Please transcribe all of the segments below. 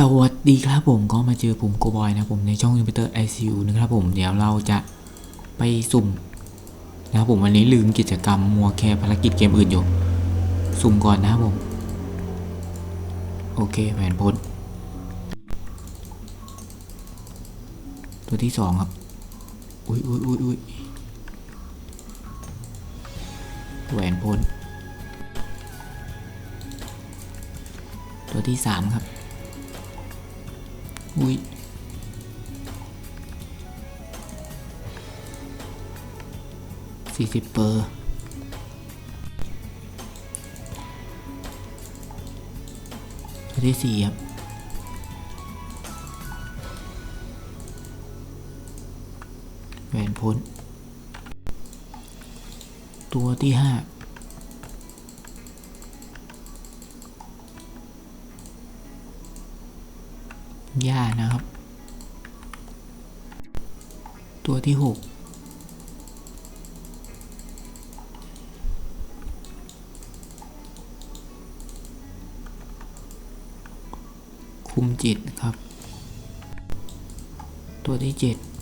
สวัสดีครับผมก็มาเจอผมโกบอยนะผมในช่อง Inverter ICU นะครับผมเดี๋ยวเราจะไปสุ่มนะครับผมวันนี้ลืมกิจกรรมมัวแคร์ภารกิจเกมอื่นอยู่ สุ่มก่อนนะครับผม โอเคแหวนพ้นตัวที่สองครับ อุ้ยอุ้ยอุ้ยอุ้ยแหวนพ้น ตัวที่สามครับ อุ้ยสี่สิบเปอร์ที่สี่ครับแหวนพ้น ตัวที่ห้า หญ้านะครับ ตัวที่ 6 คุมจิตครับ ตัวที่ 7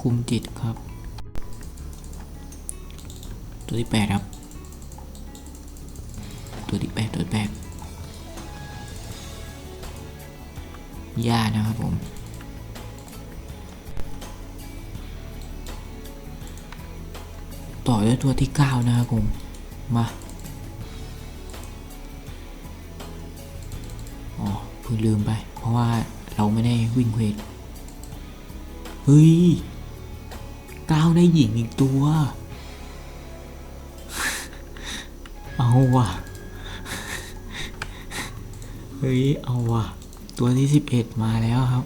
คุมจิตครับ ตัวที่แปดครับ ตัวที่แปดตัวที่แปดย่านะครับผมต่อด้วยตัวที่เก้านะครับผม มาอ๋อเพิ่งลืมไป เพราะว่าเราไม่ได้วิ่งเวทเฮ้ย ก้าวได้หญิงอีกตัว เอาว่ะ เฮ้ย เอาว่ะ ตัวที่สิบเอ็ดมาแล้วครับ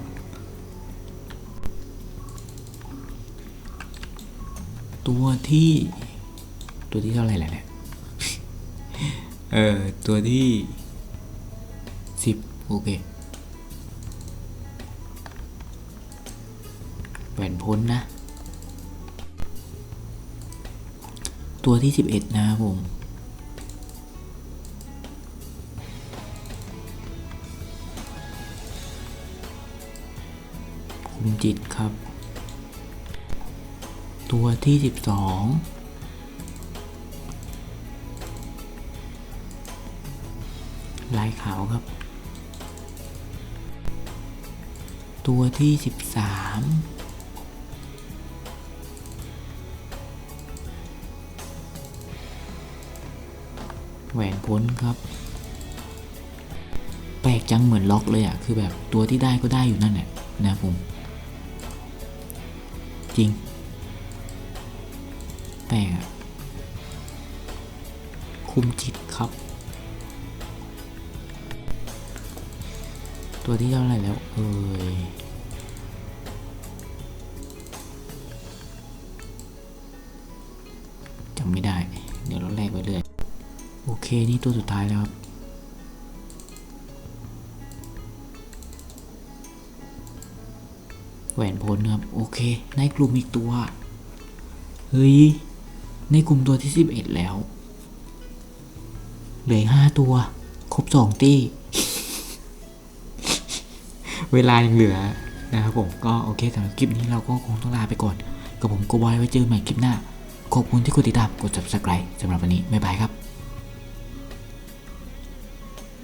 ตัวที่ ตัวที่เท่าไหร่แล้วเนี่ยเออ ตัวที่สิบโอเคแหวนพ้นนะ ตัวที่ 11 นะครับผม คุณจิตครับ ตัวที่ 12ลายขาวครับ ตัวที่ 13 แหวนพ้นครับ แปลกจังเหมือนล็อกเลยอะ่ะ คือแบบตัวที่ได้ก็ได้อยู่นั่นแหละนะครับผม จริง แปลกคุมจิตครับ ตัวที่เท่าไรแล้ว เอ่ยจำไม่ได้ เดี๋ยวเราแลกไว้เลยโอ เคนี่ตัวสุดท้ายแล้วครับ แหวนพ้นครับ โอเค ในกลุ่มอีกตัว เฮ้ย ในกลุ่มตัวที่สิบเอ็ดแล้ว เหลือห้าตัว ครบสองตี้ เวลายังเหลือนะครับผม ก็โอเคสำหรับคลิปนี้เราก็คงต้องลาไปก่อนกับผมโกบอยไว้เจอใหม่คลิปหน้าขอบคุณที่กดติดตาม กด subscribe สำหรับวันนี้ บ๊ายบายครับ